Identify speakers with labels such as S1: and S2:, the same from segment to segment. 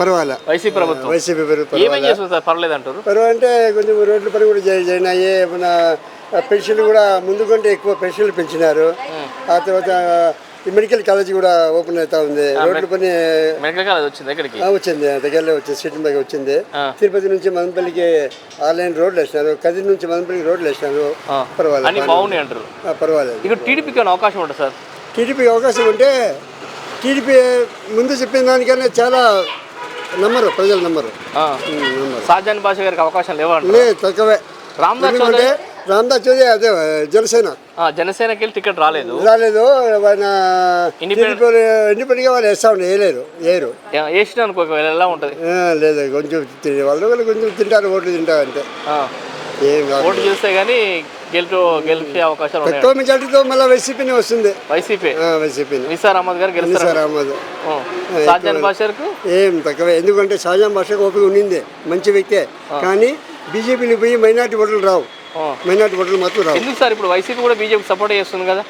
S1: పర్వాలే.
S2: వైసీపీ ప్రభుత్వం
S1: వైసీపీ
S2: ఏమేం చేస్తుంది సార్? పర్లేదు అంటారు
S1: పర్వాలే అంటే కొంచెం రోడ్ల పని కూడా జరి- జరిగినాయి మన పెన్షన్లు కూడా ముందు కంటే ఎక్కువ పెన్షన్లు పెంచినారు. ఆ తర్వాత ఈ మెడికల్ కాలేజ్ కూడా ఓపెన్ అవుతా ఉంది. రోడ్ల పని
S2: మెడికల్ కాలేజ్ వచ్చింది ఇక్కడికి?
S1: ఆ, వచ్చింది. దగ్గరలో వచ్చింది. సిటీ దగ్గర వచ్చింది. తిరుపతి నుంచి మదనపల్లికి ఆన్లైన్ రోడ్లు వేసినారు. కదిరి నుంచి మదనపల్లికి రోడ్లు వేసినారు. పర్వాలేదు. పర్వాలేదు.
S2: ఇక్కడ టీడీపీకి అవకాశం ఉంటుంది సార్?
S1: టీడీపీ అవకాశం ఉంటే టీడీపీ ముందు చెప్పిన దానికన్నా చాలా నమ్మరు ప్రజలు నమ్మరు.
S2: షాజాన్ భాష గారికి అవకాశం లేవంటారు?
S1: లే తక్కువే.
S2: రామ్దాస్
S1: ఎందుకంటే రామదాస్ చౌదరి అదే జనసేన.
S2: ఆ, జనసేనకి వెళ్ళి టికెట్ రాలేదు.
S1: రాలేదు ఆయన ఇండిపెండెంట్గా వాళ్ళు వేస్తా ఉండే వేయలేరు వేయరు.
S2: వేసిన అనుకో ఎలా ఉంటుంది?
S1: లేదు కొంచెం తిని వాళ్ళు కొంచెం తింటారు ఓట్లు తింటారు
S2: ఆ.
S1: ఏం కాదు.
S2: ఓటు చేస్తే గానీ గెలుపు గెలిచే అవకాశాలు ఉన్నాయి
S1: మెజార్టీతో మళ్ళీ వైసీపీని వస్తుంది.
S2: వైసీపీ?
S1: ఆ, వైసీపీని.
S2: నిసార్ అహ్మద్ గారు గెలుస్తారు?
S1: సార్ అహ్మద్.
S2: షాజాన్ భాషకు
S1: ఏం తక్కువే. ఎందుకంటే షాజాం భాషకు ఓపిక ఉండింది మంచి వ్యక్తే. కానీ బీజేపీని పోయి మైనార్టీ ఓట్లు రావు. మైనార్టీ ఓట్లు మాత్రం రావు.
S2: ఎందుకు సార్ ఇప్పుడు వైసీపీ కూడా బీజేపీ సపోర్ట్ చేస్తుంది కదా?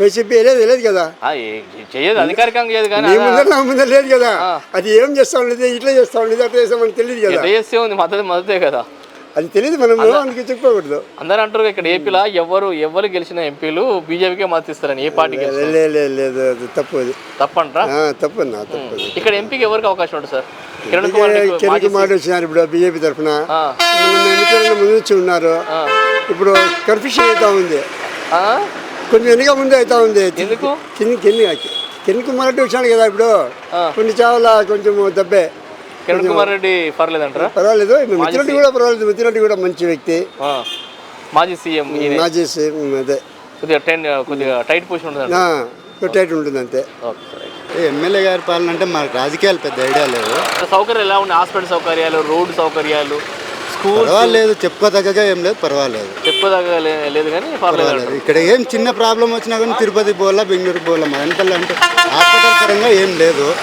S1: వైసీపీ లేదు లేదు కదా.
S2: చేయదు అధికారికంగా చేయదు కానీ
S1: ముందర నా ముందర లేదు కదా. అది ఏం చేస్తా ఉండేది ఇట్లా చేస్తా ఉండేది అట్లా చేస్తామని తెలియదు కదా.
S2: చేస్తే ఉంది మద్దతు మద్దతే కదా.
S1: అది తెలియదు మనము అందుకే చెప్పకూడదు.
S2: అందరూ అంటారు ఇక్కడ ఏపీలో ఎవరు ఎవరు గెలిచిన ఎంపీలు బీజేపీకే మద్దతు ఇస్తారని ఏ పార్టీకి గెలిచిన
S1: లే- లే- లేదు అది తప్పు అది.
S2: తప్పంటారా?
S1: తప్పు నా తప్పు
S2: ఇక్కడ ఎంపీకి ఎవరికి అవకాశం ఉంటుంది సార్? కిరణ్ కుమార్
S1: వచ్చినారు ఇప్పుడు బీజేపీ తరఫున. మన ముందు నుంచి ఉన్నారు. ఇప్పుడు కన్ఫ్యూషన్ అవుతా ఉంది? కొంచెం వెనుక ముందు అవుతా ఉంది.
S2: ఎందుకు?
S1: కింది కింది కిరణ్ కుమార్ రెడ్డి వచ్చాడు కదా ఇప్పుడు. కొన్ని చాలా కొంచెం దబ్బే.
S2: కిరణ్ కుమార్ రెడ్డి పర్లేదు అంటారా
S1: పర్వాలేదు మిత్రుడి కూడా పర్వాలేదు మిత్రుడి కూడా మంచి వ్యక్తి.
S2: మాజీ సీఎం
S1: మాజీ సీఎం అదే.
S2: కొద్దిగా టెన్ కొద్దిగా టైట్ పొజిషన్ ఉంటుంది
S1: కొట్టేటి ఉంటుంది అంతే
S3: ఎమ్మెల్యే గారి పాలన అంటే మాకు రాజకీయాలు పెద్ద ఐడియా లేదు
S2: సౌకర్యాలు ఎలా ఉన్నాయి? హాస్పిటల్ సౌకర్యాలు రోడ్డు సౌకర్యాలు?
S3: పర్వాలేదు చెప్పుకోదగ్గగా ఏం లేదు పర్వాలేదు.
S2: చెప్పదగ్గ లే- లేదు కానీ
S3: పర్వాలేదు. ఇక్కడ ఏం చిన్న ప్రాబ్లం వచ్చినా కానీ తిరుపతి పోవాలా బెంగళూరు పోవాలా మా వెనకాల అంటే హాస్పిటల్ పరంగా ఏం లేదు.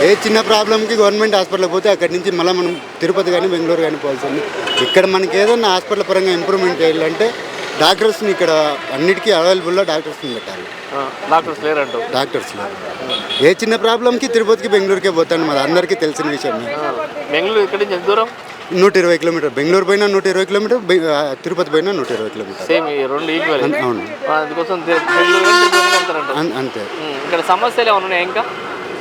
S3: ఏ చిన్న ప్రాబ్లంకి గవర్నమెంట్ హాస్పిటల్కి పోతే అక్కడి నుంచి మళ్ళీ మనం తిరుపతి కానీ బెంగళూరు కానీ పోవాల్సింది. ఇక్కడ మనకి ఏదన్నా హాస్పిటల్ పరంగా ఇంప్రూవ్మెంట్ చేయాలంటే డాక్టర్స్ని ఇక్కడ అన్నిటికీ అవైలబుల్లో డాక్టర్స్ని పెట్టాలి.
S2: డాక్టర్స్ లేరంటూ.
S3: డాక్టర్స్ లేరు. ఏ చిన్న ప్రాబ్లంకి తిరుపతికి బెంగళూరుకే పోతాను మాది అందరికీ తెలిసిన విషయమే.
S2: ఆ, బెంగళూరు ఇక్కడి నుంచి ఎంత దూరం?
S3: నూట ఇరవై కిలోమీటర్. బెంగళూరు పోయినా నూట ఇరవై కిలోమీటర్ తిరుపతి పోయినా నూట ఇరవై కిలోమీటర్.
S2: సేమ్ రెండు ఈక్వల్.
S3: అవును.
S2: అందుకోసం
S3: అంతే.
S2: ఇక్కడ సమస్యలు ఏమైనా ఉన్నాయి ఇంకా?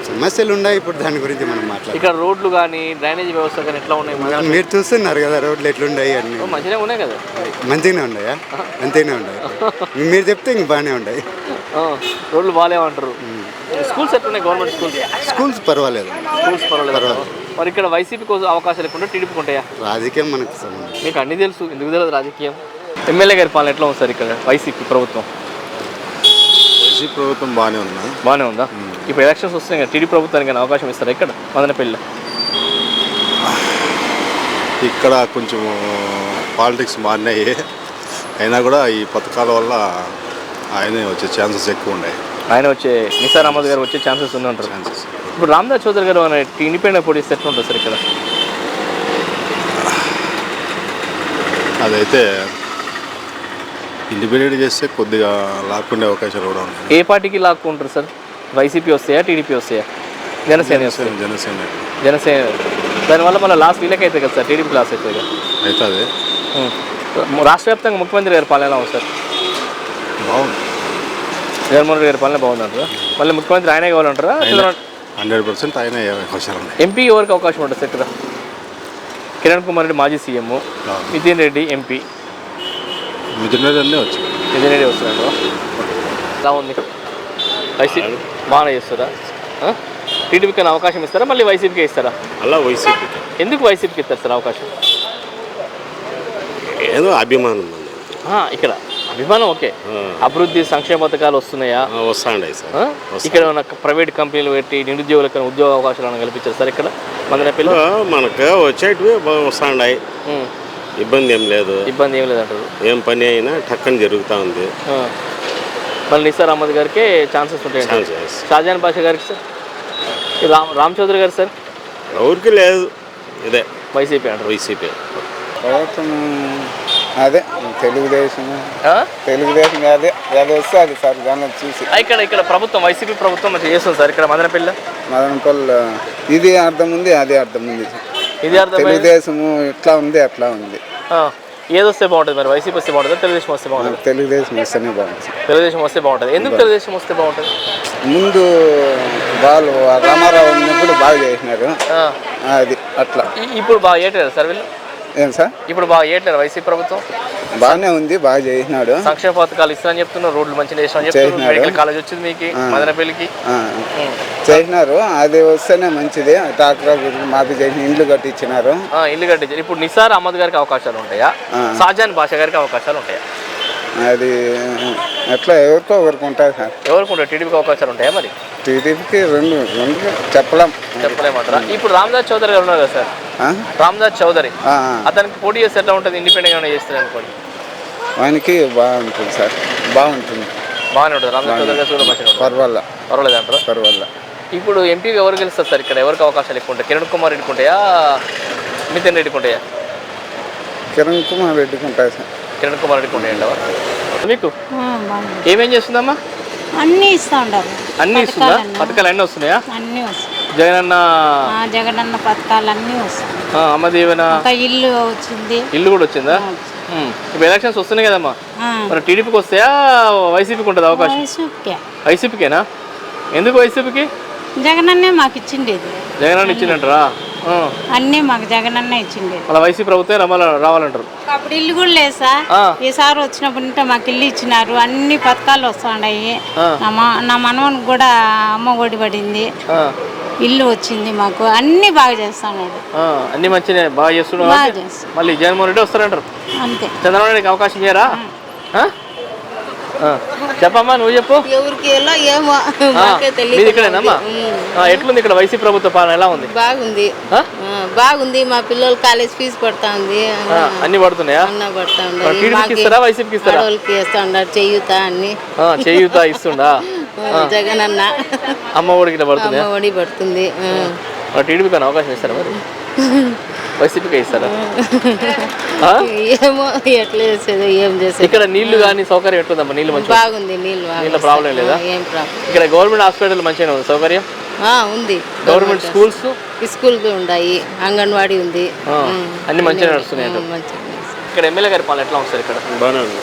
S3: సమస్యలు ఉన్నాయి ఇప్పుడు దాని గురించి మనం మాట్లాడాలి
S2: ఇక్కడ రోడ్లు కానీ డ్రైనేజ్ వ్యవస్థ కానీ ఎట్లా ఉన్నాయి?
S3: మీరు చూస్తున్నారు కదా రోడ్లు ఎట్లున్నాయి అన్ని
S2: మంచిగా ఉన్నాయి కదా.
S3: మంచిగానే ఉన్నాయా? అంతేనే ఉన్నాయి? మీరు చెప్తే ఇంక బాగానే ఉన్నాయి.
S2: రోడ్లు బాగాలేమంటారు స్కూల్స్ ఎట్లున్నాయి? Government schools?
S3: స్కూల్స్ పర్వాలేదు.
S2: స్కూల్స్ పర్వాలేదు. మరి ఇక్కడ వైసీపీ కోసం అవకాశాలు ఎక్కువ టీడీపీకి ఉంటాయా?
S3: రాజకీయం మనకు
S2: మీకు అన్ని తెలుసు. ఎందుకు తెలియదు రాజకీయం? ఎమ్మెల్యే గారి పాలన ఎట్లా ఉంది సార్ ఇక్కడ? వైసీపీ ప్రభుత్వం.
S4: వైసీపీ ప్రభుత్వం బాగానే ఉంది?
S2: బాగానే ఉందా? ఇప్పుడు ఎలక్షన్స్ వస్తున్నాయి కదా టీడీ ప్రభుత్వానికి అవకాశం ఇస్తారా ఇక్కడ? మదనపల్లిలో.
S4: ఇక్కడ కొంచెం పాలిటిక్స్ మారినాయి అయినా కూడా ఈ పథకాల వల్ల ఆయనే వచ్చే ఛాన్సెస్ ఎక్కువ ఉన్నాయి
S2: ఆయన వచ్చే నిసార్ అహ్మద్ గారు వచ్చే ఛాన్సెస్ ఉందంటారు.
S4: ఛాన్సెస్
S2: ఇప్పుడు రామ్దాస్ చౌదరి గారు అనే ఇండిపెండెంట్ పోటీ ఇస్తే ఎట్లా ఉంటుంది సార్ ఇక్కడ?
S4: అదైతే ఇండిపెండెంట్ చేస్తే కొద్దిగా లాక్కుండే అవకాశాలు కూడా ఉన్నాయి.
S2: ఏ పార్టీకి లాక్కుంటారు సార్? వైసీపీ వస్తాయా టీడీపీ వస్తాయా? జనసేన వస్తాయి?
S4: జనసేన.
S2: జనసేన. దానివల్ల మళ్ళీ లాస్ట్ వీళ్ళకి అవుతుంది కదా సార్? టీడీపీ లాస్ అవుతుంది కదా?
S4: అవుతుంది.
S2: రాష్ట్ర వ్యాప్తంగా ముఖ్యమంత్రి గారి పాలన ఉంది సార్?
S4: బాగుంది.
S2: జగన్మోహన్ రెడ్డి గారి పాలన బాగుందంటారా? మళ్ళీ ముఖ్యమంత్రి ఆయనే కావాలంటారా?
S4: హండ్రెడ్ పర్సెంట్ ఆయనే
S2: ఎంపీ ఎవరికి అవకాశం ఉంటుంది ఇక్కడ కిరణ్ కుమార్ రెడ్డి మాజీ సీఎం నితిన్ రెడ్డి ఎంపీ.
S4: మిథున్ రెడ్డి అన్నీ వచ్చాయి
S2: నితిన్ రెడ్డి వస్తున్నాడు. ఎలా ఉంది? వైసీపీ బాగానే చేస్తారా? టీడీపీకి అవకాశం ఇస్తారా? మళ్ళీ వైసీపీకి ఇస్తారా?
S5: అలా వైసీపీకి.
S2: ఎందుకు వైసీపీకి ఇస్తారు సార్ అవకాశం?
S5: ఏదో అభిమానం
S2: ఇక్కడ. అభిమానం ఓకే. అభివృద్ధి సంక్షేమ పథకాలు వస్తున్నాయా?
S5: వస్తాండే సార్?
S2: ఇక్కడ ఉన్న ప్రైవేట్ కంపెనీలు పెట్టి నిరుద్యోగులకు ఉద్యోగ అవకాశాలు ఏమైనా కల్పించారు సార్ ఇక్కడ? మదనపల్లి
S5: మనకు వచ్చేటివి
S2: ఉం.
S5: ఇబ్బంది ఏం లేదు.
S2: ఇబ్బంది ఏం లేదంటారు
S5: ఏం పని అయినా టక్కని జరుగుతూ ఉంది.
S2: మళ్ళీ నిసార్ అహ్మద్ గారికి ఛాన్సెస్
S5: ఛాన్సెస్.
S2: షాజాన్ బాషా గారికి సార్? రామ్ రామ్ చౌదరి గారు సార్?
S5: ఎవరికి లేదు. ఇదే.
S2: వైసీపీ అంటారు.
S5: వైసీపీ.
S6: ప్రభుత్వం అదే తెలుగుదేశం? తెలుగుదేశం అదే అది వస్తే అది సార్ దాన్ని చూసి.
S2: ఇక్కడ ఇక్కడ ప్రభుత్వం వైసీపీ ప్రభుత్వం చేస్తుంది సార్ ఇక్కడ మదనపల్లి
S6: మదనపల్లి ఇది అర్థం ఉంది అది అర్థం ఉంది.
S2: ఇది అర్థమైంది
S6: తెలుగుదేశము ఇట్లా ఉంది అట్లా ఉంది.
S2: ఆ, ఏది వస్తే బాగుంటుంది మరి? వైసీపీ వస్తే బాగుంటుందా? తెలుగుదేశం వస్తే బాగుంటుంది?
S6: తెలుగుదేశం వస్తేనే బాగుంది
S2: తెలుగుదేశం వస్తే బాగుంటుంది. ఎందుకు తెలుగుదేశం వస్తే బాగుంటుంది?
S6: ముందు వాళ్ళు రామారావు ఉన్నప్పుడు బాగా చేసినారు. అది అట్లా.
S2: ఇప్పుడు బాగా ఏటారు సార్ వీళ్ళు?
S6: ఏం సార్?
S2: ఇప్పుడు బాగా ఏటారు వైసీపీ ప్రభుత్వం?
S6: బాగానే ఉంది బాగా చేసినాడు.
S2: సంక్షేమ పథకాలు ఇస్తానని చెప్తున్నారు రోడ్లు మంచిగా చేసిన చెప్తున్నారు. కాలేజ్ వచ్చింది మీకు మదనపల్లికి.
S6: చేసినారు అది వస్తేనే మంచిది. డాక్టర్ మాకు చేసిన ఇండ్లు కట్టించినారు.
S2: ఆ, ఇల్లు కట్టించారు. ఇప్పుడు నిసార్ అహ్మద్ గారికి అవకాశాలు ఉంటాయా?
S6: ఆ.
S2: షాజాన్ బాషా గారికి అవకాశాలు ఉంటాయా?
S6: అది ఎట్లా ఎవరికో ఒకరికి ఉంటుంది సార్.
S2: ఎవరికి ఉంటాయి? టీడీపీకి అవకాశాలు ఉంటాయా మరి?
S6: టీడీపీకి రెండు రెండు చెప్పలేం.
S2: చెప్పలేమంటారా ఇప్పుడు రామ్దాస్ చౌదరి గారు ఉన్నారు కదా సార్? రామ్దాస్ చౌదరి. అతనికి పోటీ చేస్తే ఎట్లా ఉంటుంది? ఇండిపెండెంట్గా చేస్తారు అనుకోండి.
S6: ఆయనకి బాగుంటుంది సార్. బాగుంటుంది.
S2: బాగానే ఉంటుంది. రామ్దాస్ చౌదరి గారు కూడా మంచిగా ఉంటుంది.
S6: పర్వాల.
S2: పర్వాలేదు అంటారా?
S6: పర్వాల.
S2: ఇప్పుడు ఎంపీగా ఎవరు గెలుస్తారు సార్ ఇక్కడ? ఎవరికి అవకాశాలు ఎక్కువ ఉంటాయి? కిరణ్ కుమార్ రెడ్డికి ఉంటాయా? మితిన్ రెడ్డికి ఉంటాయా?
S6: కిరణ్ కుమార్ రెడ్డికి ఉంటుంది సార్.
S2: కిరణ్ కుమార్ రెడ్డికి ఉంటాయండి మీకు ఏమేం చేస్తుందమ్మా?
S7: అన్నీ ఇస్తూ ఉంటారు.
S2: అన్ని ఇస్తుందా? పథకాలు అన్నీ వస్తున్నాయా?
S7: అన్నీ వస్తాయి.
S2: జగన్ అన్న
S7: ఆ, జగనన్న పథకాలు అన్నీ వస్తాయి ఒక ఇల్లు వచ్చింది.
S2: ఇల్లు కూడా వచ్చిందా. ఇప్పుడు ఎలక్షన్స్ వస్తున్నాయి కదమ్మా. మరి టీడీపీకి వస్తాయా? వైసీపీకి ఉంటుంది అవకాశం. వైసీపీకేనా? ఎందుకు వైసీపీకి?
S7: జగనన్నే మాకు ఇచ్చిండేది.
S2: జగన్ అన్న ఇచ్చిందంటారా.
S7: అన్నీ మాకు జగనన్న ఇచ్చిండేది
S2: మళ్ళీ వైసీపీ ప్రభుత్వం రావాలంటారు.
S7: అప్పుడు ఇల్లు కూడా లేదు సార్. ఈసారి వచ్చినప్పుడు మాకు ఇల్లు ఇచ్చినారు. అన్ని పథకాలు వస్తున్నాయి. నా మనవనికి కూడా అమ్మ ఒడి పడింది. ఇల్లు వచ్చింది మాకు. అన్నీ బాగా చేస్తున్నాడు.
S2: అన్ని మంచిగా బాగా
S7: చేస్తున్నాడు.
S2: మళ్ళీ జగన్మోహన్ రెడ్డి వస్తారంటారు.
S7: అంతే.
S2: చంద్రబాబు నాయుడుకి అవకాశం చేయరా. చెప్పమ్మా నువ్వు చెప్పు.
S8: ఎవరికి ఎలా ఏమో
S2: ఇక్కడేనమ్మా ఎట్లుంది ఇక్కడ వైసీపీ ప్రభుత్వ పాలన ఎలా ఉంది?
S8: బాగుంది. బాగుంది. మా పిల్లలు కాలేజ్ ఫీజు పడతా ఉంది
S2: అన్ని పడుతున్నాయా?
S8: అన్న పడతా
S2: ఇస్తారా వైసీపీకి ఇస్తారా?
S8: ఉన్నారు చెయ్యుతా అన్ని.
S2: చేయూత ఇస్తుండా?
S8: జగన్ అన్న.
S2: అమ్మ
S8: అమ్మ ఒడి పడుతుంది.
S2: టీడీపీకి అని అవకాశం ఇస్తారా మరి? వైసీపీకి ఇస్తారా? ఆ?
S8: ఏమో ఎట్లా చేసేది ఏం చేసేది.
S2: ఇక్కడ నీళ్ళు కానీ సౌకర్యం ఎట్లుందమ్మా? నీళ్ళు మంచిగా?
S8: బాగుంది నీళ్ళు బాగా
S2: నీళ్ళ ప్రాబ్లం లేదా?
S8: ఏం ప్రాబ్లం
S2: ఇక్కడ గవర్నమెంట్ హాస్పిటల్ మంచిగా ఉంది సౌకర్యం?
S8: ఆ, ఉంది.
S2: Government schools?
S8: స్కూల్ ఉన్నాయి అంగన్వాడీ ఉంది.
S2: అన్ని మంచిగా నడుస్తున్నాయి. ఇక్కడ ఎమ్మెల్యే గారి పాలన ఎట్లా ఉంది సార్ ఇక్కడ?
S5: బాగానే ఉంది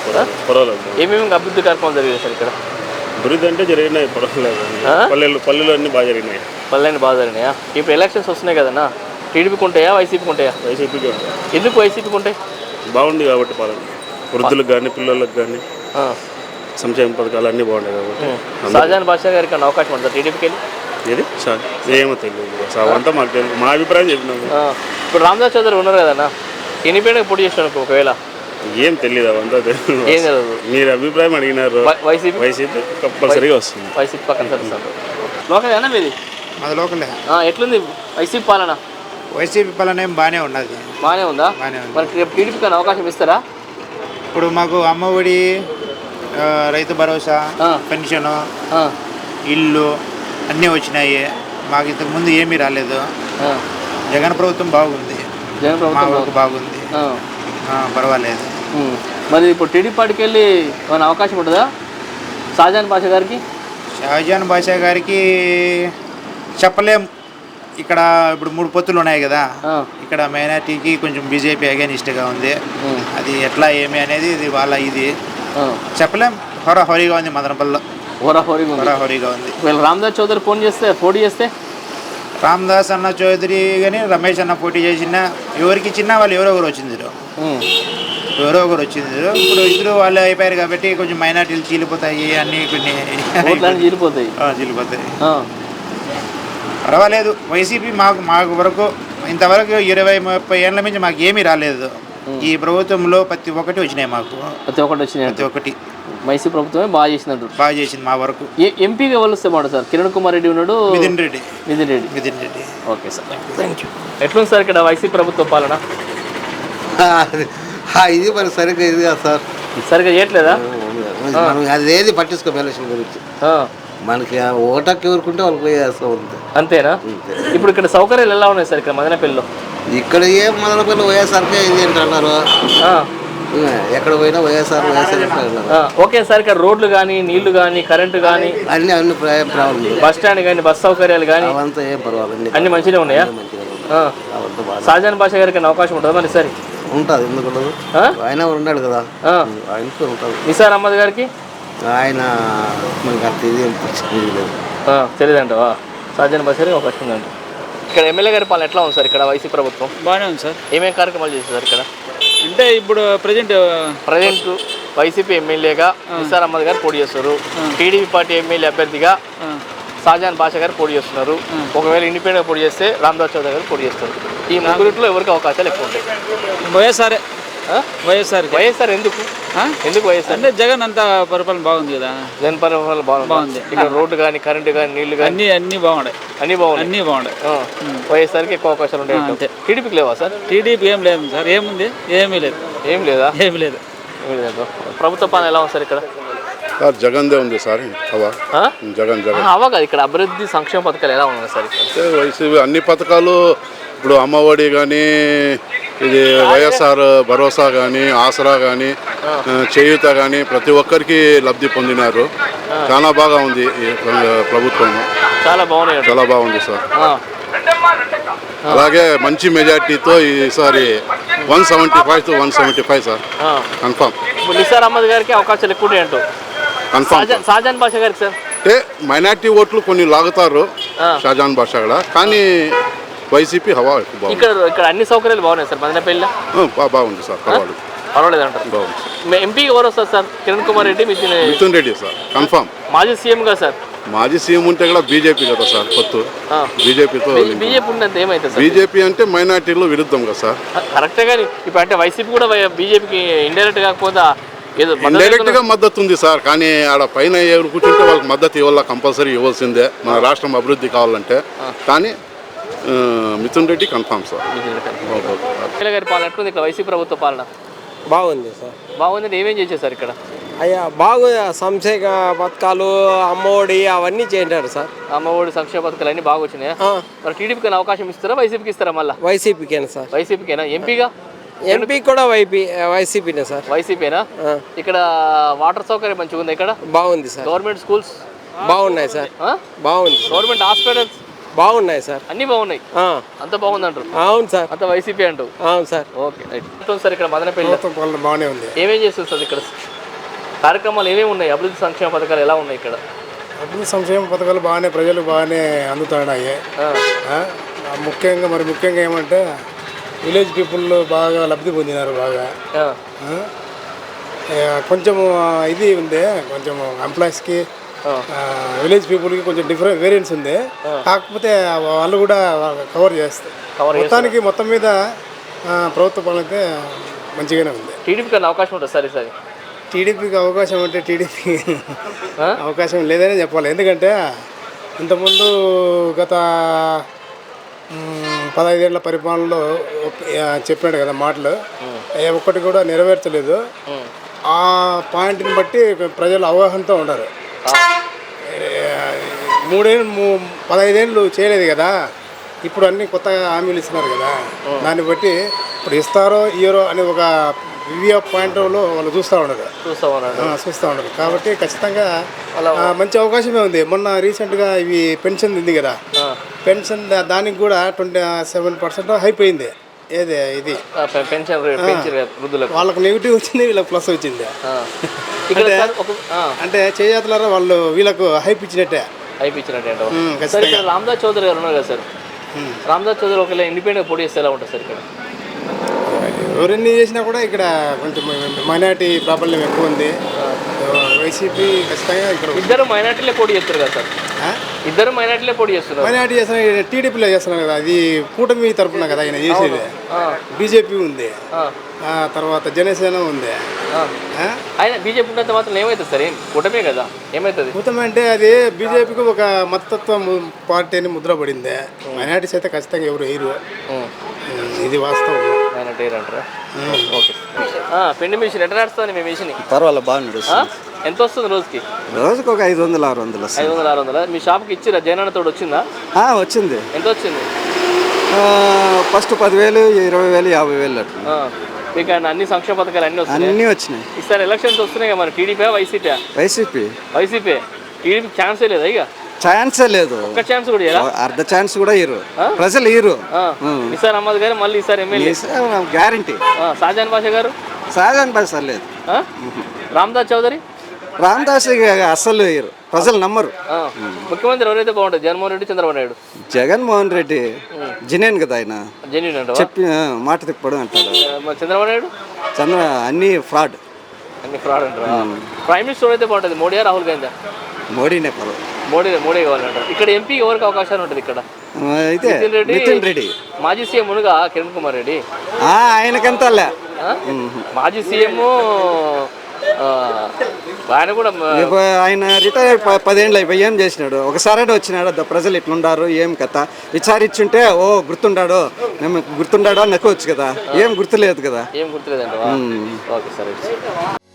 S5: పర్వాలేదు.
S2: ఏమేమి అభివృద్ధి కార్యక్రమాలు జరిగాయి సార్ ఇక్కడ?
S5: అభివృద్ధి అంటే జరిగినాయి పర్వాలేదు? పల్లెలు పల్లెలు అన్నీ బాగా జరిగినాయి.
S2: పల్లెని బాగా జరిగినాయా? ఇప్పుడు ఎలక్షన్స్ వస్తున్నాయి కదన్నా? టీడీపీకి ఉంటాయా? వైసీపీకి ఉంటాయా?
S5: వైసీపీకి.
S2: ఎందుకు వైసీపీకి ఉంటాయి?
S5: బాగుంది కాబట్టి పాలన. వృద్ధులకు కానీ పిల్లలకు కానీ
S2: ఆ.
S5: సంక్షేమ పథకాలు అన్నీ బాగున్నాయి కాబట్టి.
S2: షాజాన్ బాషా గారికి అన్న అవకాశం ఉంటుంది టీడీపీకి వెళ్ళి?
S5: ఏది? సార్ ఏమో తెలియదు అంతా మాకు తెలియదు మా అభిప్రాయం చెప్పినాము.
S2: ఇప్పుడు రామదాస్ చౌదరి ఉన్నారు కదన్నా ఎన్నిపోయినా పోటీ చేసినాడు ఒకవేళ.
S5: ఏం తెలియదు అవంతా తెలియదు మీరు అభిప్రాయం అడిగినారు.
S2: వైసీపీ?
S5: వైసీపీ కంపల్సరీగా వస్తుంది.
S2: వైసీపీ పక్కన సరిస్తారు లోకల్ అన్న మీది?
S9: మాది లోకలే.
S2: ఆ, ఎట్లుంది? వైసీపీ పాలన?
S9: వైసీపీ పాలన ఏం బాగానే ఉన్నది.
S2: బాగానే ఉందా?
S9: బాగానే ఉంది.
S2: మరి రేపు టీడీపీకి అన్న అవకాశం ఇస్తారా?
S9: ఇప్పుడు మాకు అమ్మ ఒడి ఆ, రైతు భరోసా
S2: ఆ.
S9: పెన్షను
S2: ఆ,
S9: ఇల్లు అన్నీ వచ్చినాయి. మాకు ఇంతకు ముందు ఏమీ రాలేదు.
S2: ఆ.
S9: జగన్ ప్రభుత్వం బాగుంది.
S2: జగన్
S9: మా
S2: ప్రభుత్వం
S9: ఊరికి బాగుంది.
S2: ఆ.
S9: ఆ, పర్వాలేదు.
S2: ఉమ్. మరి ఇప్పుడు టీడీపీ పార్టీకి వెళ్ళి ఏమైనా అవకాశం ఉంటుందా? షాజాన్ బాషా గారికి?
S9: షాజాన్ బాషా గారికి చెప్పలేం. ఇక్కడ ఇప్పుడు మూడు పొత్తులు ఉన్నాయి కదా. ఇక్కడ మైనార్టీకి కొంచెం బీజేపీ అగేనిస్ట్గా ఉంది. అది ఎట్లా ఏమి అనేది ఇది వాళ్ళ ఇది. చెప్పలేం. హోరాహోరీగా ఉంది మదనపల్లిలో.
S2: హోరాహోరీగా ఉంది.
S9: హోరాహోరీగా ఉంది.
S2: వీళ్ళు రామదాస్ చౌదరి ఫోన్ చేస్తే పోటీ చేస్తే?
S9: రామ్దాస్ అన్న చౌదరి కానీ రమేష్ అన్న పోటీ చేసిన ఎవరికి ఇచ్చినా వాళ్ళు ఎవరో ఒకరు వచ్చింది. ఎవరో ఒకరు వచ్చింది ఇప్పుడు ఇద్దరు వాళ్ళు అయిపోయారు కాబట్టి కొంచెం మైనార్టీలు చీలిపోతాయి అన్నీ కొన్ని
S2: చీలిపోతాయి.
S9: చీలిపోతాయి. పర్వాలేదు. వైసీపీ మాకు మాకు వరకు ఇంతవరకు ఇరవై ముప్పై ఏళ్ళ నుంచి మాకు ఏమీ రాలేదు. ఈ ప్రభుత్వంలో ప్రతి ఒక్కటి వచ్చినాయి మాకు.
S2: ప్రతి ఒక్కటి వచ్చినాయి
S9: ప్రతి ఒక్కటి.
S2: మైసూర్ ప్రభుత్వమే బాగా చేసినట్టు
S9: బాగా చేసింది మా వరకు.
S2: ఏ ఎంపీగా ఎవరు వస్తే బాగుంటుంది సార్? కిరణ్ కుమార్ రెడ్డి ఉన్నాడు.
S9: Mithun Reddy.
S2: Nitin Reddy.
S9: Mithun Reddy.
S2: Okay sir. Thank you. ఎట్లుంది సార్ ఇక్కడ వైసీపీ ప్రభుత్వ పాలన?
S10: ఆ, ఇది మరి సరిగ్గా ఇది కాదు సార్.
S2: సరిగ్గా చేయట్లేదా?
S10: మనం అది ఏది పట్టించుకోం ఎలక్షన్ గురించి.
S2: ఆ.
S10: మనకి ఆ ఓటక్కి ఎవరుకుంటే వాళ్ళకి పోయి వేస్తాం అంతే
S2: అంతేనా? ఇప్పుడు ఇక్కడ సౌకర్యాలు ఎలా ఉన్నాయి సార్ ఇక్కడ మదనపల్లిలో?
S10: ఇక్కడ ఏం మొదలుపెళ్ళి వైఎస్ఆర్కే ఇది ఏంటి అన్నారు
S2: ఆ.
S10: ఇంకా ఎక్కడ పోయినా వైఎస్ఆర్ వైఎస్ఆర్
S2: ఓకే సార్ ఇక్కడ రోడ్లు కానీ నీళ్ళు కానీ కరెంటు కానీ
S10: అన్ని అన్ని ప్రాబ్లం.
S2: బస్ స్టాండ్ కానీ బస్ సౌకర్యాలు కానీ
S10: అవంతా ఏం పర్వాలేదు.
S2: అన్ని మంచిగా ఉన్నాయా?
S10: ఉంది.
S2: షాజాన్ భాష గారికి అవకాశం ఉంటుందా మరి సరే?
S10: ఉంటుంది ఎందుకు ఉండదు? ఆయన ఉన్నాడు కదా.
S2: ఆ.
S10: ఆయనతో ఉంటుంది
S2: నిసార్ అహ్మద్ గారికి?
S10: ఆయన మనకి అంత ఇది
S2: ఆ, తెలియదంటవా భాష గారికి అవకాశం ఉందంట ఇక్కడ ఎమ్మెల్యే గారి పాలన ఎట్లా ఉంది సార్ ఇక్కడ వైసీ ప్రభుత్వం?
S11: బాగానే ఉంది సార్.
S2: ఏమేమి కార్యక్రమాలు చేస్తారు సార్ ఇక్కడ?
S11: అంటే ఇప్పుడు ప్రజెంట్
S2: ప్రజెంట్ వైసీపీ ఎమ్మెల్యేగా నిసార్ అహ్మద్ గారు పోటీ చేస్తారు. టీడీపీ పార్టీ ఎమ్మెల్యే అభ్యర్థిగా షాజాన్ భాష గారు పోటీ చేస్తున్నారు. ఒకవేళ ఇండిపెండెంట్ పోటీ చేస్తే రామ్దాస్ చౌదరి గారు పోటీ చేస్తారు. ఈ ముగ్గురిట్లో ఎవరికి అవకాశాలు ఎక్కువ ఉంటాయి?
S11: వైఎస్ఆర్
S2: ఆ?
S11: వైఎస్ఆర్
S2: వైఎస్ఆర్ ఎందుకు? ఎందుకు వైఎస్ఆర్?
S11: అంటే జగన్ అంతా పరిపాలన బాగుంది కదా.
S2: జన్ పరిపాలన బాగుంది?
S11: బాగుంది.
S2: ఇక్కడ రోడ్డు కానీ కరెంటు కానీ నీళ్ళు కానీ
S11: అన్ని అన్ని బాగున్నాయి.
S2: అన్నీ బాగున్నాయి.
S11: అన్ని బాగున్నాయి.
S2: వైఎస్ఆర్కి ఎక్కువ అవకాశాలు ఉంటాయి
S11: అంతే.
S2: టీడీపీకి లేవా సార్?
S11: టీడీపీ ఏం లేదు సార్. ఏముంది? ఏమీ లేదు.
S2: ఏం లేదా?
S11: ఏమీ లేదు.
S2: ప్రభుత్వ పాలన ఎలా ఉంది సార్ ఇక్కడ?
S4: సార్ జగన్దే ఉంది సార్? జగన్ జగన్.
S2: అవా కాదు. ఇక్కడ అభివృద్ధి సంక్షేమ పథకాలు ఎలా ఉన్నాయి సార్
S4: వైసీపీ అన్ని పథకాలు ఇప్పుడు అమ్మఒడి కానీ ఇది వైఎస్ఆర్ భరోసా కానీ ఆసరా కానీ చేయూత కానీ ప్రతి ఒక్కరికి లబ్ధి పొందినారు. చాలా బాగా ఉంది ప్రభుత్వం.
S2: చాలా బాగున్నాయి.
S4: చాలా బాగుంది సార్. అలాగే మంచి మెజార్టీతో ఈసారి one seventy five two one seventy five sir. Confirm.
S2: Nisar Ahmed గారికి అవకాశాలు ఎక్కువ అంటూ.
S4: కన్ఫామ్.
S2: షాజాన్ భాష గారికి సార్.
S4: అంటే మైనార్టీ ఓట్లు కొన్ని లాగుతారు. షాజాన్ బాషా కూడా. కానీ వైసీపీ హవా ఎక్కువ బాగుంది.
S2: ఇక్కడ ఇక్కడ అన్ని సౌకర్యాలు బాగున్నాయి సార్? మదనపల్లిలో
S4: బా- బాగుంది సార్ పర్వాలేదు.
S2: పర్వాలేదు అంటారు.
S4: బాగుంది
S2: మీ ఎంపీ ఎవరు వస్తారు sir? Kiran Kumar Reddy Mithun
S4: Mithun Reddy sir confirm.
S2: మాజీ సీఎంగా సార్?
S4: మాజీ సీఎం ఉంటే కూడా బీజేపీ కదా సార్ కొత్త
S2: ఆ.
S4: బీజేపీతో
S2: బీజేపీ ఉన్నంత ఏమైతుంది సార్?
S4: బీజేపీ అంటే మైనార్టీలో విరుద్ధం కదా సార్.
S2: కరెక్టే కానీ ఇప్పుడు అంటే వైసీపీ కూడా బీజేపీకి ఇండైరెక్ట్ కాకపోతే ఏదో మద్దతు
S4: ఇండైరెక్ట్గా మద్దతు ఉంది సార్ కానీ ఆడ పైన ఎవరు కూర్చుంటే వాళ్ళకి మద్దతు ఇవ్వాల కంపల్సరీ ఇవ్వాల్సిందే. మన రాష్ట్రం అభివృద్ధి కావాలంటే. కానీ Mithun Reddy confirm sir.
S2: MLA గారి పాలన ఎట్లుంది ఇక్కడ వైసీపీ ప్రభుత్వ పాలన?
S11: బాగుంది సార్.
S2: బాగుంది ఏమేం చేశారు సార్ ఇక్కడ?
S11: అయ్యా బాగు సంక్షేమ పథకాలు అమ్మఒడి అవన్నీ చేయంటారు సార్.
S2: అమ్మఒడి సంక్షేమ పథకాలు అన్ని బాగా వచ్చినాయా? మరి టీడీపీకి అవకాశం ఇస్తారా? వైసీపీకి ఇస్తారా మళ్ళా?
S11: వైసీపీకేనా సార్?
S2: వైసీపీకేనా? ఎంపీగా?
S11: ఎంపీ కూడా వైపీ వైసీపీనే సార్.
S2: వైసీపీనా? ఇక్కడ వాటర్ సౌకర్యం మంచిగా ఉంది ఇక్కడ?
S11: బాగుంది సార్.
S2: Government schools?
S11: బాగున్నాయి సార్? బాగుంది
S2: గవర్నమెంట్ హాస్పిటల్స్?
S11: బాగున్నాయి సార్.
S2: అన్నీ బాగున్నాయి?
S11: ఆ,
S2: అంత బాగుంది అంటారు
S11: అవును సార్.
S2: అంత వైసీపీ అంటూ
S11: అవును సార్.
S2: Okay right. సార్ ఇక్కడ మదనపల్లి
S6: బాగానే ఉంది.
S2: ఏమేం చేస్తుంది సార్ ఇక్కడ? కార్యక్రమాలు ఏమేమి ఉన్నాయి? అభివృద్ధి సంక్షేమ పథకాలు ఎలా ఉన్నాయి ఇక్కడ?
S6: అభివృద్ధి సంక్షేమ పథకాలు బాగానే ప్రజలు బాగానే అందుతున్నాయి.
S2: ఆ.
S6: ఆ, ముఖ్యంగా మరి ముఖ్యంగా ఏమంటే విలేజ్ పీపుల్ బాగా లబ్ధి పొందినారు బాగా. కొంచెము ఇది ఉంది కొంచెం ఎంప్లాయీస్కి విలేజ్ పీపుల్కి కొంచెం డిఫరెంట్ వేరియంట్స్ ఉంది. కాకపోతే వాళ్ళు కూడా కవర్ చేస్తారు. మొత్తానికి మొత్తం మీద ప్రభుత్వ పాలన అయితే మంచిగానే ఉంది.
S2: టీడీపీ కన్నా అవకాశం ఉంటుంది సార్ ఈసారి?
S6: టీడీపీకి అవకాశం అంటే టీడీపీ? అవకాశం లేదనే చెప్పాలి. ఎందుకంటే ఇంతకుముందు గత పదహైదేళ్ళ పరిపాలనలో చెప్పాడు కదా మాటలు. ఏ ఒక్కటి కూడా నెరవేర్చలేదు. ఆ పాయింట్ని బట్టి ప్రజలు అవగాహనతో ఉన్నారు. ఏ, మూడేళ్ళు పదహైదేళ్ళు చేయలేదు కదా. ఇప్పుడు అన్ని కొత్తగా హామీలు ఇస్తున్నారు కదా. దాన్ని బట్టి ఇప్పుడు ఇస్తారో ఇయ్యరో అనే ఒక వివియో పాయింట్లో వాళ్ళు చూస్తూ ఉన్నారు.
S2: చూస్తా
S6: ఆ, చూస్తూ ఉన్నారు. కాబట్టి ఖచ్చితంగా మంచి అవకాశమే ఉంది. మొన్న రీసెంట్గా ఇవి పెన్షన్ ఉంది కదా. పెన్షన్ దానికి కూడా ట్వంటీ సెవెన్ పర్సెంట్ అయిపోయింది ఏది ఇది?
S2: పెన్షన్ వృద్ధులకు.
S6: వాళ్ళకు నెగిటివ్ వచ్చింది వీళ్ళకి ప్లస్ వచ్చింది.
S2: ఇక్కడ
S6: అంటే- చేయాతలారా వాళ్ళు వీళ్ళకు హైప్ ఇచ్చినట్టే.
S2: ఏంటో.
S6: ఉమ్,
S2: సార్. ఇక్కడ రామ్దాస్ చౌదరి గారు ఉన్నారు కదా సార్. రామ్దాస్ చౌదరి ఒకవేళ ఇండిపెండెంట్ పోటీ చేస్తే ఎలా ఉంటుంది సార్ ఇక్కడ?
S6: ఎవరెన్ని చేసినా కూడా ఇక్కడ కొంచెం మైనార్టీ ప్రాబ్లం ఎక్కువ ఉంది. వైసీపీ ఖచ్చితంగా ఇక్కడ
S2: ఇద్దరు మైనార్టీలే పోటీ చేస్తారు కదా సార్? ఇద్దరు మైనార్టీలే పోటీ చేస్తున్నారు.
S6: మైనార్టీ చేస్తున్నా టీడీపీలో చేస్తున్నాం కదా అది కూటమి తరపున కదా ఆయన చేసేది.
S2: ఆ,
S6: బీజేపీ ఉంది. తర్వాత జనసేన ఉంది?
S2: ఆయన బీజేపీ ఉన్నంత మాత్రం ఏమవుతుంది సార్? కూటమే కదా ఏమవుతుంది
S6: కూటమి అంటే అది బీజేపీకి ఒక మతత్వ పార్టీ అని ముద్ర పడింది. మైనార్టీస్ అయితే ఖచ్చితంగా ఎవరు వేయరు. ఇది వాస్తవం.
S2: మైనార్టీ అంటారా ఓకే. ఆ, పిండి మిషన్ ఎట్లా నడుస్తుంది మీ మిషన్?
S12: పర్వాలేదు బాగా
S2: ఆ? ఎంత వస్తుంది రోజుకి?
S12: రోజుకు ఒక ఐదు వందలు ఆరు వందలు
S2: ఐదు వందల ఆరు వందల? మీ షాప్కి ఇచ్చిరా? జయనాన్న తోడు వచ్చిందా?
S12: వచ్చింది.
S2: ఎంత వచ్చింది?
S12: ఫస్ట్ పదివేలు ఇరవై వేలు యాభై వేలు అట్లా.
S2: ఆ. మీకు ఆయన అన్ని సంక్షేమ పథకాలు అన్ని వస్తున్నాయి?
S12: అన్నీ వచ్చినాయి.
S2: ఈసారి ఎలక్షన్స్ వస్తున్నాయి కదా మరి TDP YCP
S12: YCP.
S2: YCP. TDP ఛాన్సే లేదా ఇక?
S12: ఛాన్సే లేదు.
S2: ఒక్క ఛాన్స్ కూడా ఇయ్యరా?
S12: అర్ధ ఛాన్స్ కూడా ఇరు? ప్రజలు ఇరు
S2: ఆ. నిసార్ అహ్మద్ గారు మళ్ళీ ఈసారి ఎమ్మెల్యే.
S12: గ్యారంటీ
S2: షాజాన్ బాషా గారు?
S12: సహజాన్ భాష లేదు.
S2: ఆ? రామ్దాస్ చౌదరి?
S12: రామదాస్ అస్సలు ఇరు ప్రజలు నమ్మరు.
S2: ముఖ్యమంత్రి ఎవరైతే బాగుంటుంది జగన్మోహన్ రెడ్డి చంద్రబాబు నాయుడు.
S12: జగన్మోహన్ రెడ్డి జినేన్ కదా ఆయన.
S2: జెన్యున్ అంటావా?
S12: చెప్పి మాట తిప్పడం
S2: మరి చంద్రబాబు నాయుడు?
S12: చంద్ర అన్ని ఫ్రాడ్.
S2: అన్ని ఫ్రాడ్ అంటారా? ప్రైమ్ మినిస్టర్ అయితే బాగుంటుంది? మోడీ రాహుల్ గాంధీ
S12: మోడీనే పర్వాలేదు.
S2: మోడీ మోడీ కావాలంటారు. ఇక్కడ ఎంపీ ఎవరికి అవకాశాలు ఉంటుంది ఇక్కడ?
S12: అయితే
S2: నితిన్ రెడ్డి మాజీ సీఎం మునుగా కిరణ్ కుమార్ రెడ్డి.
S12: ఆ, ఆయనకంతలే?
S2: మాజీ సీఎం ఆయన కూడా
S12: ఆయన రిటైర్ ప- పదేళ్ళు అయిపోయి ఏం చేసినాడు? ఒకసారి వచ్చినాడు? "ద ప్రజలు ఇట్లుండారు ఏం కథ? విచారించుంటే ఓ గుర్తుండాడు? మేము గుర్తుండాడో నక్కవచ్చు కదా. ఏం గుర్తులేదు కదా.
S2: ఏం గుర్తులేదండి ఓకే సరే.